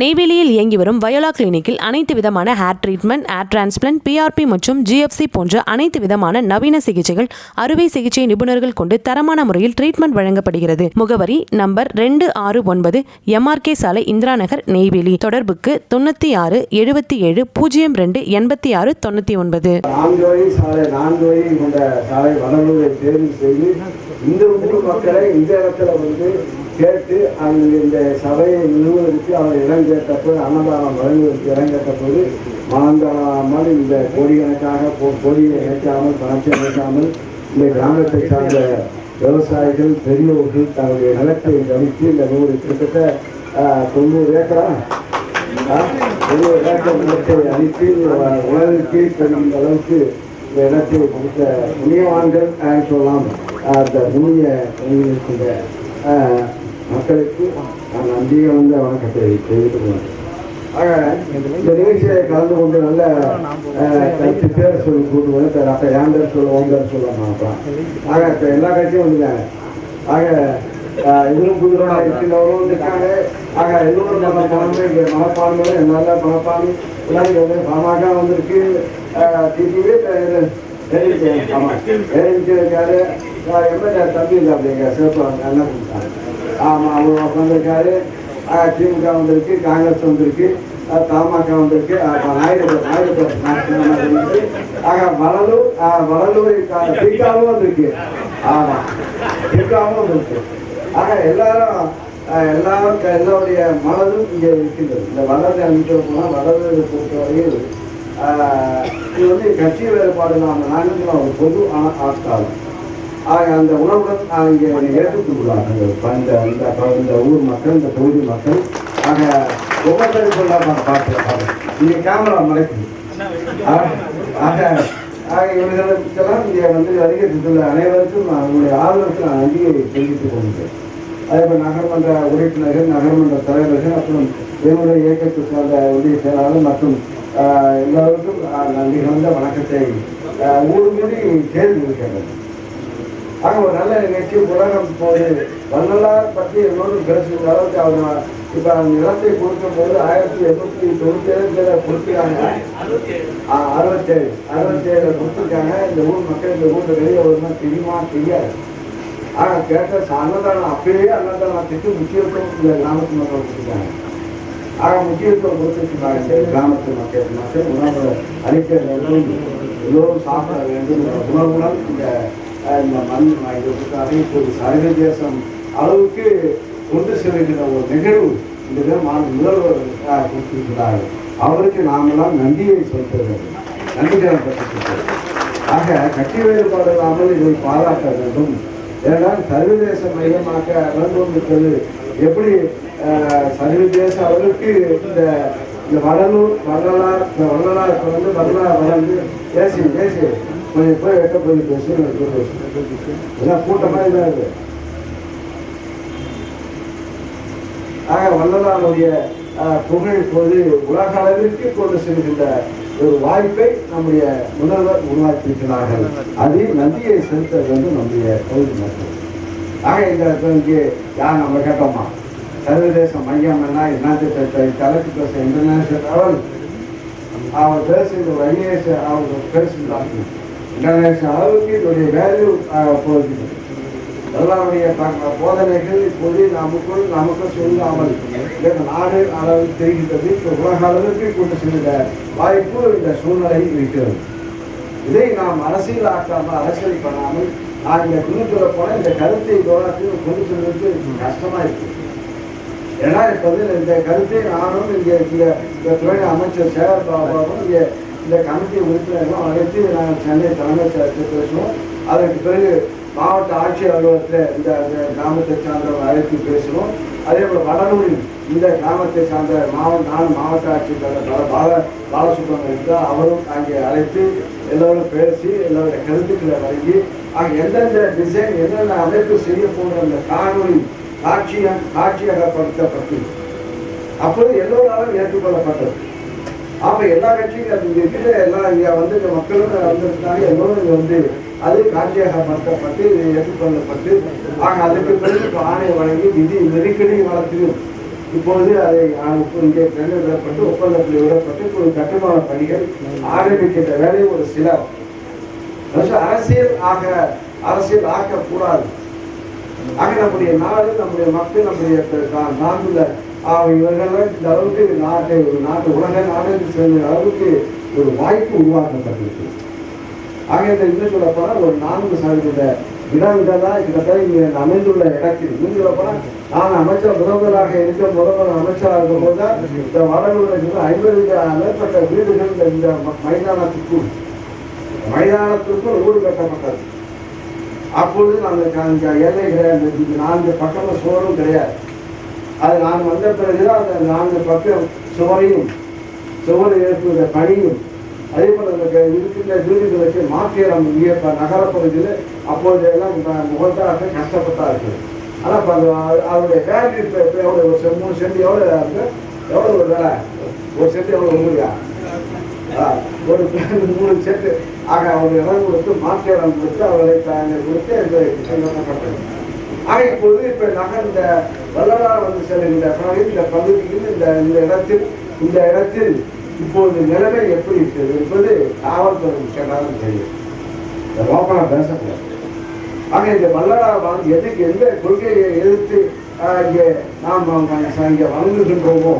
நெய்வேலியில் இயங்கி வரும் வயோலா கிளினிக்கில் அனைத்து விதமான hair treatment hair transplant PRP மற்றும் ஜிஎஃப்சி போன்ற அனைத்து விதமான நவீன சிகிச்சைகள் அறுவை சிகிச்சை நிபுணர்கள் கொண்டு தரமான முறையில் ட்ரீட்மெண்ட் வழங்கப்படுகிறது. முகவரி நம்பர் ரெண்டு ஆறு ஒன்பது எம்ஆர்கே சாலை இந்திரா நகர் நெய்வேலி. தொடர்புக்கு தொண்ணூற்றி ஆறு எழுபத்தி ஏழு பூஜ்ஜியம் ரெண்டு எண்பத்தி ஆறு தொண்ணூற்றி ஒன்பது. இந்த ஊர் மக்களை இந்த இடத்துல வந்து கேட்டு அந்த இந்த சபையை நிறுவனத்துக்கு அவர் இடம் கேட்டபோது அன்னதானம் வழங்குவதற்கு இடம் கேட்டபோது மாந்தாமல் இந்த கோடிக்கணக்காக போ- கோடியை இணைக்காமல் பணத்தை இணைக்காமல் இந்த கிராமத்தை சார்ந்த விவசாயிகள் பெரியோர்கள் தங்களுடைய நிலத்தை கணித்து இந்த நூறு கிட்டத்தட்ட தொண்ணூறு ஏக்கரா? தொண்ணூறு ஏக்கர் நிலத்தை அளித்து உலகிற்கு அளவுக்கு இந்த இடத்தை கொடுத்த புண்ணியவான்கள் சொல்லலாம். அந்த புண்ணிய இருக்கின்ற மக்களுக்கு நான் நன்றியை வந்து வணக்கத்தை தெரிவித்துக் கொள்கிறேன் ஆக இந்த நிகழ்ச்சியை கலந்து கொண்டு நல்ல ஆஹ், கருத்து பேர் சொல்லி கூட்டுவது அப்போ ஏன் பேர் சொல்ல ஓம் பேர் சொல்ல மாட்டோம் ஆக இப்போ எல்லா கட்சியும் வந்துட்டாங்க. ஆக ஆஹ், இவரும் புதுரோட இருக்கிறவரும் இருக்காங்க ஆக எல்லோரும் நம்ம பணமே இங்கே மனப்பான்மை நல்ல மனப்பான்மை. எல்லாம் இங்கே வந்து பாமக வந்திருக்கு. டிடிவி ஆமாம் இருக்காரு எம்எல்ஏ தம்பி இல்லை அப்படிங்க சிறப்பு என்ன கொடுத்தாங்க ஆமாம் அவர் வந்திருக்காரு. திமுக வந்திருக்கு காங்கிரஸ் வந்திருக்கு தமாக வந்திருக்கு. நாயுடு நாயுடு ஆக வடலூர் வடலூர் திகாவும் வந்திருக்கு. ஆமாம் திகாவும் வந்திருக்கு. ஆக எல்லாரும் எல்லாரும் எல்லோருடைய மனதும் இங்கே இருக்கின்றது. இந்த வடலை அமைச்சர் போனால் வளர்ந்து பொறுத்தவரையில் இது வந்து கட்சி வேறுபாடு இல்லாமல் நாங்கள் ஒரு பொது ஆ- ஆட்காலம். ஆக அந்த உணவுடன் நான் இங்கே ஏற்றுக்கொள்கிறார்கள் அந்த இந்த இந்த ஊர் மக்கள் இந்த தொகுதி மக்கள். ஆக ஒவ்வொருத்தரும் பார்த்து இங்கே கேமரா மறைக்குது ஆக ஆக ஆக இவர்களுக்கெல்லாம் இங்கே வந்து அதிகரித்துள்ள அனைவருக்கும் அவங்களுடைய உங்களுடைய ஆதரவுக்கு நான் நன்றியை தெரிவித்துக் கொள்கிறேன். அதே போல் நகர்மன்ற உறுப்பினர்கள் நகர்மன்ற தலைவர்கள் மற்றும் என்னுடைய இயக்கத்தை சார்ந்த உதவி செயலாளர் மற்றும் எல்லோருக்கும் நன்றி கலந்த வணக்கத்தை ஊர் மீது கேள்வி இருக்கிறது ஆனால் ஒரு நல்ல நிகழ்ச்சி உலகம் போது வள்ளலார் பற்றி என்னோடு பேசுகிற அளவுக்கு அவங்க இப்போ அந்த நிலத்தை கொடுக்கும்போது ஆயிரத்தி எண்ணூற்றி தொண்ணூற்றி ஏழுல கொடுத்துருக்காங்க அறுபத்தேழு அறுபத்தேழு கொடுத்துருக்காங்க. இந்த ஊர் மக்கள் இந்த ஊரில் வெளியே வருமா தெரியுமா? தெரியாது. ஆனால் கேட்ட அன்னதானம் அப்பயே அன்னதானத்துக்கு முக்கியத்துவம் இந்த கிராமத்து மக்கள் கொடுத்துருக்காங்க. ஆக முக்கியத்துவம் கொடுத்துருக்காங்க. இந்த கிராமத்து மக்கள் மக்கள் உணவு அளிக்க வேண்டும் எல்லோரும் சாப்பிட வேண்டும் உணவுடன் இந்த இந்த மண் இப்போது சர்வதேசம் அளவுக்கு கொண்டு செல்கின்ற ஒரு நிகழ்வு இந்த தினம் மாநில முதல்வர் அஹ், கொடுத்திருக்கிறார்கள் அவருக்கு நாமெல்லாம் நன்றியை செலுத்த வேண்டும் நன்றி ஆக கட்சி வேறுபாடு இல்லாமல் இதை பாராட்ட வேண்டும். ஏனென்றால் சர்வதேச மையமாக வளர்ந்து கொண்டிருக்கிறது எப்படி சர்வதேச அளவுக்கு இந்த இந்த வடலூர் வள்ளலார் இந்த வள்ளலார் வந்து வரலாறு வளர்ந்து பேசி பேசி போய் போய் எட்ட போய் பேசி ஏன்னா பேசி எல்லாம் கூட்டமாக இதாக இருக்கு. ஆக வள்ளலாருடைய புகழ் போது உலக அளவிற்கு கொண்டு செல்கின்ற ஒரு வாய்ப்பை நம்முடைய முதல்வர் உருவாக்கியிருக்கிறார்கள். அதில் நந்தியை செலுத்த வேண்டும் நம்முடைய பகுதி மக்கள். ஆக இந்த இங்கே யார் நம்ம கேட்டோமா? சர்வதேச மையம் என்ன? என்னது தலைப்பு பேச இன்டர்நேஷனல் லெவல் அவர் பேசுகிற ஒரு ஐஏஎஸ் அவர் பேசுகிறாங்க இன்டர்நேஷனல் அளவுக்கு இதனுடைய வேல்யூ போகிறது எல்லாருடைய போதனைகள் இப்போது நமக்குள் நமக்கு சொல்லாமல் இந்த நாடு அளவு தெரிகின்றது. இப்போ உலக அளவுக்கு கொண்டு செல்கிற வாய்ப்பு இந்த சூழ்நிலை இருக்கிறது. இதை நாம் அரசியல் ஆக்காமல் அரசியல் பண்ணாமல் நான் இந்த கொண்டு சொல்ல போனால் இந்த கருத்தை தோழத்தில் கொண்டு செல்வதற்கு கஷ்டமாக இருக்கு. ஏன்னா இப்போது இந்த கருத்தை நானும் இங்கே இந்த இந்த துறை அமைச்சர் சேகர் பாபாவும் இங்கே இந்த கமிட்டி உறுப்பினர்களும் அழைத்து நாங்கள் சென்னை தலைமைச் செயலகத்தில் பேசுவோம். அதற்கு பிறகு மாவட்ட ஆட்சியர் அலுவலகத்தில் இந்த கிராமத்தை சார்ந்தவங்க அழைத்து பேசுவோம். அதே போல் வடலூரில் இந்த கிராமத்தை சார்ந்த மாவட்ட நான் மாவட்ட ஆட்சியர் பால பால பாலசுப்ரமணியம் இருந்தால் அவரும் அங்கே அழைத்து எல்லோரும் பேசி எல்லோருடைய கருத்துக்களை வழங்கி அங்கே எந்தெந்த டிசைன் என்னென்ன அமைப்பு செய்ய போகிற அந்த காணொலி காட்சியம் காட்சியகப்படுத்தப்பட்டு அப்போது எல்லோராலும் ஏற்றுக்கொள்ளப்பட்டது. அப்ப எல்லா கட்சியும் இங்க இருக்கிற எல்லா இங்க வந்து இந்த மக்களும் வந்திருந்தாங்க எல்லோரும் இங்க வந்து அது காட்சியகப்படுத்தப்பட்டு இது ஏற்றுக்கொள்ளப்பட்டு ஆக அதுக்கு பிறகு ஆணை வழங்கி நிதி நெருக்கடி வளர்த்தியும் இப்பொழுது அதை இப்போ இங்கே நின்று விடப்பட்டு ஒப்பந்தத்தில் விடப்பட்டு ஒரு கட்டுமான பணிகள் ஆரம்பிக்கின்ற வேலை ஒரு சில அரசியல் ஆக அரசியல் ஆக்கக்கூடாது. ஆக நம்முடைய நாடு நம்முடைய மக்கள் நம்முடைய நா- நாட்டுல ஆஹ், இவர்களெல்லாம் இந்த அளவுக்கு நாட்டை ஒரு நாட்டு உலக நாடுக்கு சேர்ந்த அளவுக்கு ஒரு வாய்ப்பு உருவாக்கப்பட்டிருக்கு. ஆக இந்த இன்னும் சொல்ல போனால் ஒரு நான்கு சதவீத இடங்கள் தான் கிட்டத்தட்ட இங்கே அமைந்துள்ள இடத்தில் இன்னும் சொல்ல போனால் நான் அமைச்சர் முதல்வராக இருக்க முதல்வர் அமைச்சராக இருக்கும்போது தான் இந்த வடலூரில் ஐம்பது மேற்பட்ட வீடுகள் இந்த- இந்த மைதானத்துக்கும் மைதானத்துக்குள் மைதானத்திற்குள் ஊடு கட்டப்பட்டது. அப்பொழுது நாங்கள் அங்கே எல்லை கிடையாது நான்கு பக்கமும் சோறும் கிடையாது. அது நான் வந்த பிறகுதான் அந்த நான்கு பக்கம் சுவரையும் சுவர் எழுப்புகிற பணியும் அதே போல இருக்கின்ற வீடுகளுக்கு மாற்றியம் இயக்க நகரப்பகுதியில் அப்போது எல்லாம் முகத்தாக கஷ்டப்பட்டார்கள். ஆனால் இப்போ அது அதனுடைய வேல்யூ இப்போ இப்போ எவ்வளோ ஒரு செ- மூணு சென்ட் எவ்வளோ இருக்கு? எவ்வளோ ஒரு வேலை? ஒரு சென்ட் எவ்வளோ ஊரியா ஒரு மூணு செட்டு ஆக அவங்க இடம் கொடுத்து மாற்று கொடுத்து அவர்களை கொடுத்து இது சங்கப்பட்டது ஆக இப்பொழுது இப்போ நகர் இந்த வல்லலார் வந்து செல்கின்ற பகுதி இந்த பகுதியில் இந்த இந்த இடத்தில் இந்த இடத்தில் இப்போது நிலைமை எப்படி இருக்கிறது என்பது காவல்துறை கேட்டாலும் தெரியும். இந்த ஓப்பனாக பேசக்கூடாது ஆக இந்த வல்லலார் வந்து எதுக்கு எந்த கொள்கையை எதிர்த்து இங்கே நாம் இங்கே வழங்குகின்றோமோ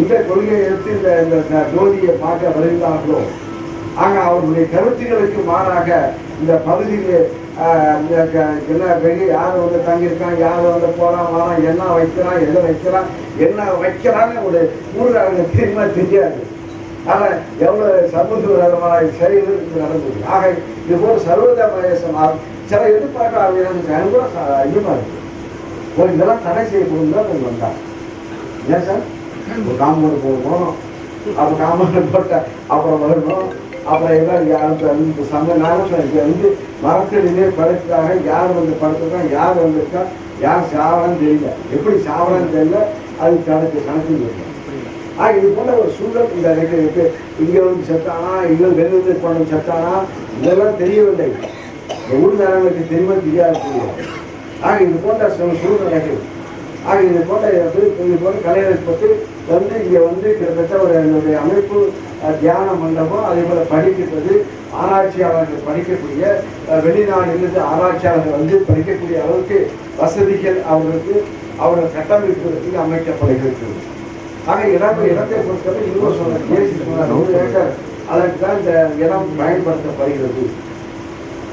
எந்த கொள்கையை எடுத்து இந்த இந்த ஜோதியை பார்க்க வருகிறார்களோ? ஆக அவர்களுடைய கருத்துக்களுக்கு மாறாக இந்த பகுதியிலே என்ன வெளியே யார் வந்து தங்கியிருக்கான் யார் வந்து போகிறான் வரான் என்ன வைக்கிறான் எதை வைக்கிறான் என்ன வைக்கிறான்னு ஒரு ஊர்காரங்க தெரியுமா தெரியாது. ஆனால் எவ்வளோ சமூகமான செயல் நடந்தது. ஆக இது போல சர்வதேசமாக சில எதிர்பார்க்காத கூட ச- இருக்குது இருக்கு. இதெல்லாம் தடை செய்யப்படும் தான் அவங்க வந்தாங்க ஏன் சார்? ஒரு காம்பவுண்ட் அப்போ காம்பவுண்ட் போட்ட அப்புறம் வரணும். அப்புறம் எல்லாம் யாரும் இந்த சம நேரத்தில் இங்கே வந்து மரத்தடியிலே படுத்துக்காக யார் வந்து படுத்துருக்கான் யார் வந்திருக்கா? யார் சாவலன்னு தெரியல. எப்படி சாவலன்னு தெரியல? அது கணக்கு கணக்கு தெரியல ஆக இது போல ஒரு சூழல் இந்த இருக்கு இருக்கு. இங்கே வந்து செத்தானா? இங்கே வெளியிருந்து போன செத்தானா? இதெல்லாம் தெரியவில்லை. இந்த ஊர் நேரங்களுக்கு தெரியுமா? தெரியாது ஆக இது போன்ற சில இருக்குது ஆக இது போன்ற இது போன்ற கலைகளை பற்றி வந்து இங்கே வந்து கிட்டத்தட்ட ஒரு என்னுடைய அமைப்பு தியான மண்டபம் அதே போல் படிக்கிறது ஆராய்ச்சியாளர்கள் படிக்கக்கூடிய வெளிநாட்டிலிருந்து ஆராய்ச்சியாளர்கள் வந்து படிக்கக்கூடிய அளவுக்கு வசதிகள் அவர்களுக்கு அவர்கள் கட்டமைப்பதற்கு அமைக்கப்படுகிறது. ஆக இடம் இடத்தை பொறுத்தவரை இன்னும் சொன்ன நூறு ஏக்கர் அதற்கு தான் இந்த இடம் பயன்படுத்தப்படுகிறது.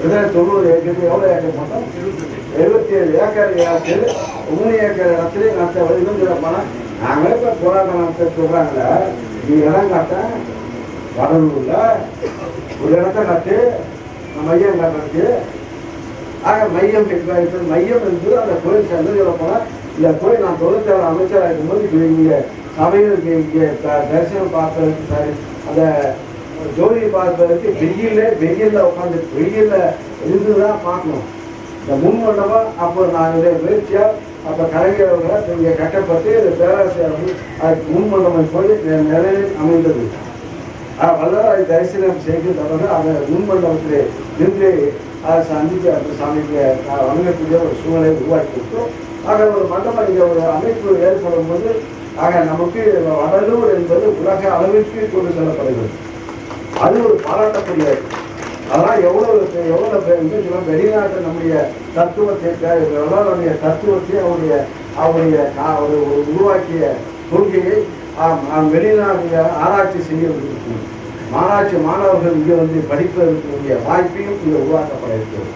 இதில் தொண்ணூறு ஏக்கருக்கு எவ்வளோ ஏக்கர் போட்டோம்? எழுபத்தி ஏழு ஏக்கர் இடத்தில் மூணு ஏக்கர் இடத்துல நடத்த வருதுன்னு சொல்ல போனால் நாங்களே இப்போ போராட்டம் நடத்த சொல்கிறாங்களே நீ இடம் காட்ட வடலூரில் ஒரு இடத்த நட்டு மையம் காட்டுறதுக்கு ஆக மையம் இப்ப மையம் இருந்து அந்த கோயில் சேர்ந்து சொல்ல போனால் இந்த கோயில் நான் தொழிற்சாலை அமைச்சராக இருக்கும்போது இப்போ இங்கே சபையில் இங்கே தரிசனம் பார்ப்பதற்கு சரி அந்த ஜோதி பார்ப்பதற்கு வெயில்ல வெயிலில் உட்காந்து வெயிலில் இருந்து தான் பார்க்கணும். இந்த முன் மண்டபம் அப்போ நான் இதை முயற்சியாக அப்போ கலைஞர்களை இங்கே கட்டப்பட்டு பேராசிரியர் வந்து அதுக்கு முன் மண்டபம் போய் நிலையில் அமைந்தது. ஆஹ் வல்லராய் தரிசனம் செய்து தொடர்ந்து அதை முன் மண்டபத்திலே நின்று அதை சந்தித்து அந்த சாமிக்கு வணங்கக்கூடிய ஒரு சூழலை உருவாக்கி கொடுத்தோம் ஆக ஒரு மண்டபம் இங்கே ஒரு அமைப்பு ஏற்படும் போது ஆக நமக்கு வடலூர் என்பது உலக அளவிற்கு கொண்டு செல்லப்படுகிறது. அது ஒரு பாராட்டக்கூடிய அதெல்லாம் எவ்வளோ எவ்வளோ பேர் வந்து சொல்ல வெளிநாட்டு நம்முடைய தத்துவத்தை அவருடைய தத்துவத்தை அவருடைய அவருடைய ஒரு ஒரு உருவாக்கிய கொள்கையை வெளிநாட்டில் ஆராய்ச்சி வெளிநாடு ஆராய்ச்சி மாணவர்கள் இங்கே வந்து படிப்பதற்குரிய வாய்ப்பையும் இங்கே உருவாக்கப்பட இருக்கிறது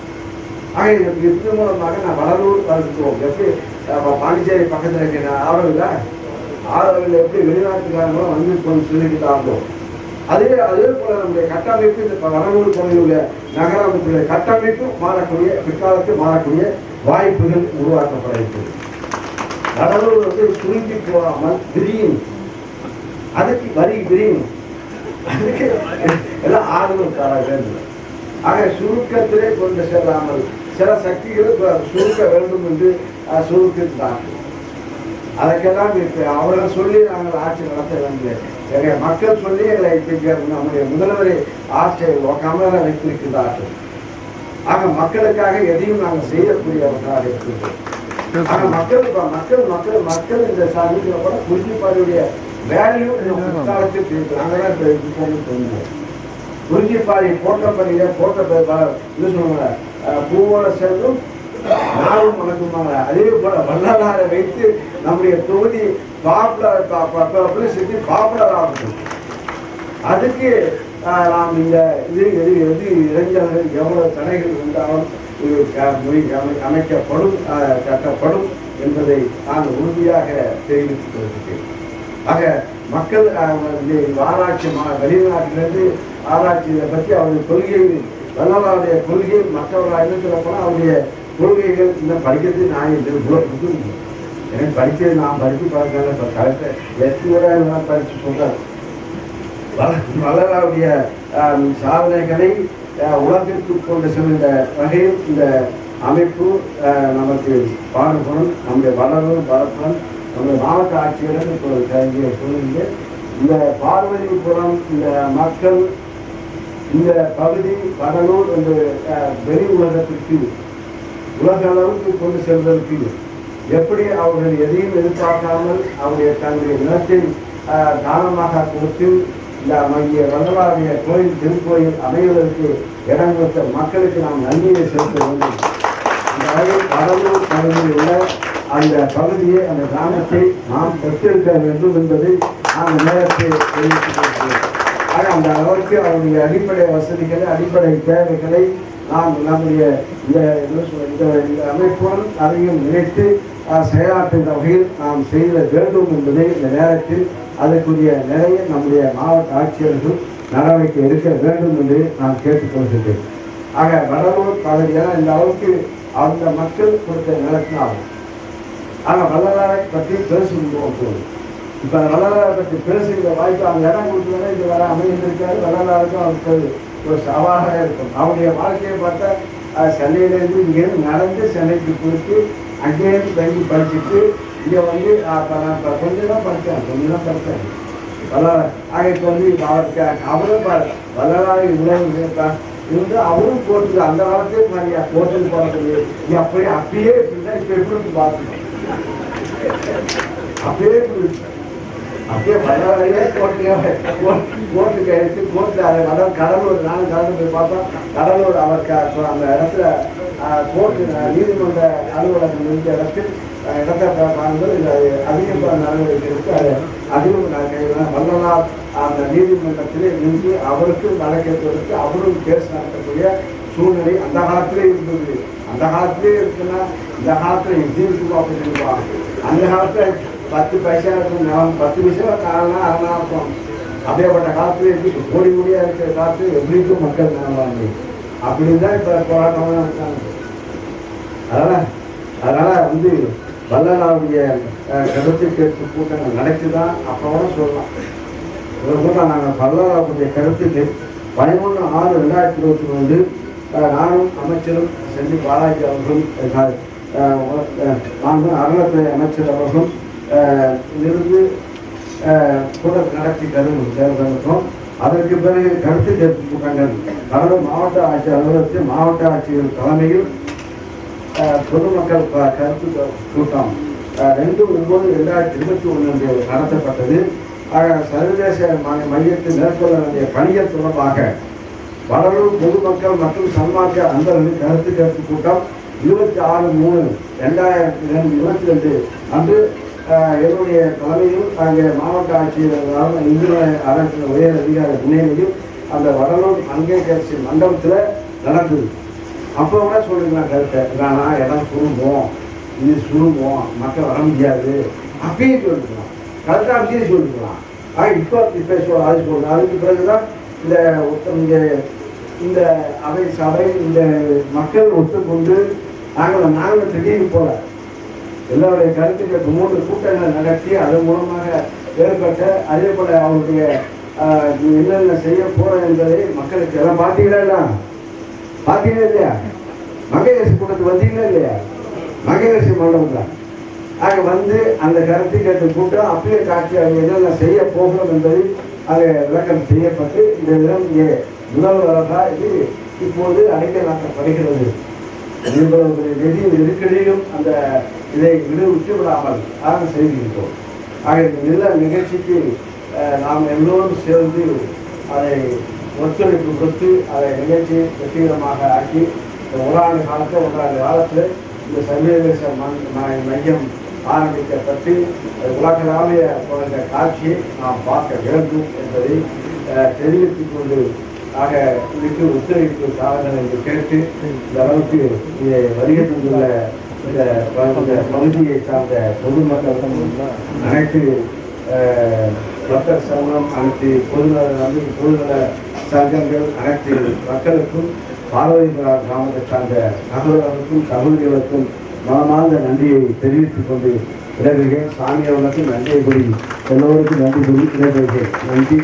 ஆக எனக்கு இது மூலமாக நான் வடலூர் வளர்க்கிறோம். எப்படி பாண்டிச்சேரி பக்கத்தில் இருக்கிற ஆரோவில் ஆரோவில் எப்படி வெளிநாட்டுக்காரங்களும் வந்து கொஞ்சம் சொல்லிக்கிட்டாங்களோ அதே அதே போல நம்முடைய கட்டமைப்பு இந்த வடலூர் பகுதியுடைய நகரமைப்புடைய கட்டமைப்பு மாறக்கூடிய பிற்காலத்தில் மாறக்கூடிய வாய்ப்புகள் உருவாக்கப்பட இருக்கிறது வடலூர் வந்து சுருங்கி போகாமல் விரியும் அதுக்கு வரி விரியும் அதுக்கு எல்லாம் ஆளுநர் தர வேண்டும் ஆக சுருக்கத்திலே கொண்டு செல்லாமல் சில சக்திகள் சுருக்க வேண்டும் என்று அஹ், சுருக்கின்றார்கள் அதற்கெல்லாம் இப்போ அவர்கள் சொல்லி நாங்கள் ஆட்சி நடத்த வேண்டிய எங்கள் மக்கள் சொல்லி எங்களை இப்ப நம்முடைய முதல்வரை ஆட்சியை கமல வைத்திருக்கிறார்கள் ஆக மக்களுக்காக எதையும் நாங்கள் செய்யக்கூடியவர்களாக இருக்கின்றோம் ஆக மக்கள் மக்கள் மக்கள் மக்கள் இந்த சமீபத்தில் கூட குறிஞ்சிப்பாடுடைய வேல்யூ இந்த தோணுது போட்ட ப- ப- இது சொல்லுவாங்க பூவோட சேர்ந்தும் நாளும் மணக்குமாங்க அதே போல வள்ளலாரை வைத்து நம்முடைய தொகுதி பாப்புலர் செஞ்சு பாப்புலர் ஆகட்டும் அதுக்கு நாம் இந்த இது எது எது இளைஞர்கள் எவ்வளவு தடைகள் இருந்தாலும் மொழி அமைக்கப்படும் கட்டப்படும் என்பதை நான் உறுதியாக தெரிவித்துக் கொள்கிறேன். ஆக மக்கள் வந்து ஆராய்ச்சி மா- வெளிநாட்டிலிருந்து ஆராய்ச்சி இதை பற்றி அவருடைய கொள்கைகள் வல்லவருடைய கொள்கை மற்றவர்களாக போனால் அவருடைய கொள்கைகள் இன்னும் படிக்கிறது நான் இது எனக்கு படிக்கிறது நான் படித்து பார்க்கல. இப்போ கரெக்டாக எட்டு நான் படித்து சொல்கிறேன் வள்ளலாருடைய சாதனைகளை அஹ், உலகிற்கு கொண்டு செல்கின்ற வகையில் இந்த அமைப்பு நமக்கு பாடுபடும். நம்முடைய வளரும் பரப்பன் நம்முடைய மாவட்ட ஆட்சியர்கள் இப்போ இங்கே சொல்லுங்க இந்த பார்வதிபுரம் இந்த மக்கள் இந்த பகுதி கடலூர் என்று வெளி உலகத்திற்கு உலக அளவுக்கு கொண்டு செல்வதற்கு எப்படி அவர்கள் எதையும் எதிர்பார்க்காமல் அவருடைய தன்னுடைய நிலத்தை தானமாக கொடுத்து இந்த மங்கிய வரலாறுடைய கோயில் திருக்கோயில் அமைவதற்கு இடம் கொடுத்த மக்களுக்கு நாம் நன்றியை செலுத்த வேண்டும். இந்த வகையில் கடலூர் பகுதியில் உள்ள அந்த பகுதியை அந்த கிராமத்தை நாம் பெற்றிருக்க வேண்டும் என்பதை அந்த நேரத்தை தெரிவித்துக்கொள்கிறேன். ஆக அந்த அளவுக்கு அவருடைய அடிப்படை வசதிகளை அடிப்படை தேவைகளை நாம் நம்முடைய இந்த என்ன இந்த இந்த அமைப்புடன் அதையும் நினைத்து அஹ், செயலாற்றுகின்ற வகையில் நாம் செய்த வேண்டும் என்பதை இந்த நேரத்தில் அதற்குரிய நிலையை நம்முடைய மாவட்ட ஆட்சியர்கள் நடவடிக்கை எடுக்க வேண்டும் என்று நான் கேட்டுக்கொள்கிறேன் ஆக வடலூர் பகுதியான இந்த அளவுக்கு அந்த மக்கள் கொடுத்த நிலத்தினாலும் ஆனால் வள்ளலாரை பற்றி பேசுகிறோம் போது இப்போ வள்ளலாரை பற்றி பேசுகிற வாய்ப்பு அந்த இடம் கொடுத்தோன்னே இது வர அமைந்திருக்காரு வள்ளலாருக்கும் அவருக்கு ஒரு சவாலாக இருக்கும். அவருடைய வாழ்க்கையை பார்த்தா சென்னையிலேருந்து இங்கேருந்து நடந்து சென்னைக்கு கொடுத்து அங்கேயிருந்து தங்கி படிச்சுட்டு இங்கே வந்து அப்போ நான் இப்போ கொஞ்சம் தான் படித்தேன் கொஞ்சம் தான் படித்தேன். வள்ளலார். ஆக இப்போ வந்து அவருக்கு அவரும் பாரு, உணவு கேட்டான் இருந்து அவரும் கோர்ட்டுக்கு அந்த காலத்தே பாருங்க கோர்ட்டுக்கு போகிறது நீ அப்படியே அப்படியே தான் இப்போ எப்படி பார்த்துக்கணும் அப்படியே அப்படியே வல்லவரையே கோர்ட்டுக்கு கோர்ட்டுக்கு எடுத்து கோர்ட்டில் அதை கடல் கடலூர் நானும் கடந்து போய் பார்த்தோம் கடலூர் அந்த இடத்துல கோர்ட்டு நீதிமன்ற அலுவலகம் இருந்த இடத்தில் இடத்தை பா- பார்க்கும்போது இந்த நடவடிக்கை இருக்கு அது அதிகம் நான் அந்த நீதிமன்றத்திலே நின்று அவருக்கு வழக்கெடுப்பதற்கு அவரும் கேஸ் நடத்தக்கூடிய சூழ்நிலை அந்த காலத்திலே இருந்தது. அந்த காலத்திலே இருக்குன்னா இந்த காலத்தில் எப்படி இருக்குமோ அப்படி அந்த காலத்தில் பத்து பைசா இருக்கும் நிலம் பத்து பைசா காரணம் அதெல்லாம் இருக்கும். அப்படியேப்பட்ட காலத்துல எப்படி கோடி கோடியாக இருக்கிற காலத்துல எப்படி இருக்கும் மக்கள் நிலவாங்க அப்படின்னு தான் இப்போ போராட்டமாக இருக்காங்க. அதனால் அதனால் வந்து வல்லலாருடைய கருத்து கேட்பு கூட்டங்கள் நடக்குதான் அப்புறம் சொல்லலாம். ஒரு கூட்டம் நாங்கள் வல்லலாருடைய கருத்துக்கு பதிமூணு ஆறு ரெண்டாயிரத்தி இருபத்தி ஒன்று நானும் அமைச்சரும் சென்று பாலாஜி அவர்களும் அஹ், sorry, அமைச்சர் அவர்களும் இருந்து அஹ், கூட்டம் நடத்தி கருதுகிறோம் அதற்கு பிறகு கருத்து கேட்பு கூட்டங்கள் கடலூர் மாவட்ட ஆட்சியர் அலுவலகத்தில் மாவட்ட ஆட்சியர் தலைமையில் பொதுமக்கள் கருத்து கூட்டம். ரெண்டு ஒன்பது ரெண்டாயிரத்தி இருபத்தி ஒன்று நடத்தப்பட்டது. சர்வதேச மையத்தில் மேற்கொள்ள வேண்டிய பணிகள் தொடர்பாக வடலூர் பொதுமக்கள் மற்றும் சன்மார்க்க அன்பர்களின் கருத்து கேட்பு கூட்டம் இருபத்தி ஆறு மூணு ரெண்டாயிரத்தி ரெண்டு இருபத்தி ரெண்டு அன்று என்னுடைய தலைமையில் அங்கே மாவட்ட ஆட்சியர் இந்திய அரசு உயர் அதிகாரி முன்னிலையில் அந்த வடலூர் அங்கே கட்சி மண்டபத்தில் நடந்தது. அப்போ கூட சொல்லிக்கலாம் கருத்தை வேணா இடம் சுருங்குவோம் இது சுருங்குவோம் மக்கள் வர முடியாது அப்பயே சொல்லிக்கலாம் கரெக்டாக அப்படியே சொல்லிக்கலாம் ஆனால் இப்போ இப்போ சொல் அது சொல்லணும் அதுக்கு பிறகுதான் இந்த ஒத்த- இந்த அவை சபை இந்த மக்கள் ஒத்துக்கொண்டு நாங்கள் நாங்கள் திடீர்னு போல. எல்லாருடைய கருத்துக்களுக்கு மூன்று கூட்டங்கள் நடத்தி அதன் மூலமாக ஏற்பட்ட அதே போல அவருடைய என்னென்ன செய்ய போறோம் என்பதை மக்களுக்கு எல்லாம் பார்த்தீங்களா எல்லாம்? பார்த்தீங்களா இல்லையா? மகேஷ் கூட்டத்துக்கு வந்தீங்களா இல்லையா? மகேஷ் தான் ஆக வந்து அந்த கருத்து கேட்டு கூட்டம் அப்படியே காட்சி அவங்க என்னென்ன செய்ய போகிறோம் என்பதை அது விளக்கம் செய்யப்பட்டு இந்த தினம் இங்கே முதல்வராக இது இப்போது அடைக்கலாக்கப்படுகிறது இவ்வளவு பெரிய நிதி நெருக்கடியிலும் அந்த இதை விடுவிட்டு விடாமல் ஆக செய்திருக்கிறோம் ஆக இந்த நல்ல நிகழ்ச்சிக்கு நாம் எல்லோரும் சேர்ந்து அதை ஒத்துழைப்பு கொடுத்து அதை நிகழ்ச்சி வெற்றிகரமாக ஆக்கி ஒரு ஆண்டு காலத்தில் ஒன்றாண்டு காலத்தில் இந்த சர்வதேச மண் மையம் ஆரம்பிக்கப்பட்டு பற்றி உலகளாவிய போன்ற காட்சியை நாம் பார்க்க வேண்டும் என்பதை தெரிவித்துக் கொண்டு ஆக இதுக்கு ஒத்துழைப்பு சாதனை என்று கேட்டு இந்த அளவுக்கு இதை வருகை தந்துள்ள இந்த பகுதியை சார்ந்த பொதுமக்களுக்கும் அனைத்து பக்தர் சங்கம் அனைத்து பொதுநல நம்பிக்கை பொதுநல சங்கங்கள் அனைத்து மக்களுக்கும் பார்வதி கிராமத்தை சார்ந்த சகோதரர்களுக்கும் சகோதரிகளுக்கும் மனமார்ந்த நன்றியை தெரிவித்துக் கொண்டு விடைபெறுகிறேன். சாமி அவர்களுக்கு நன்றியை கூறி எல்லோருக்கும் நன்றி கூறி விடைபெறுகிறேன். நன்றி.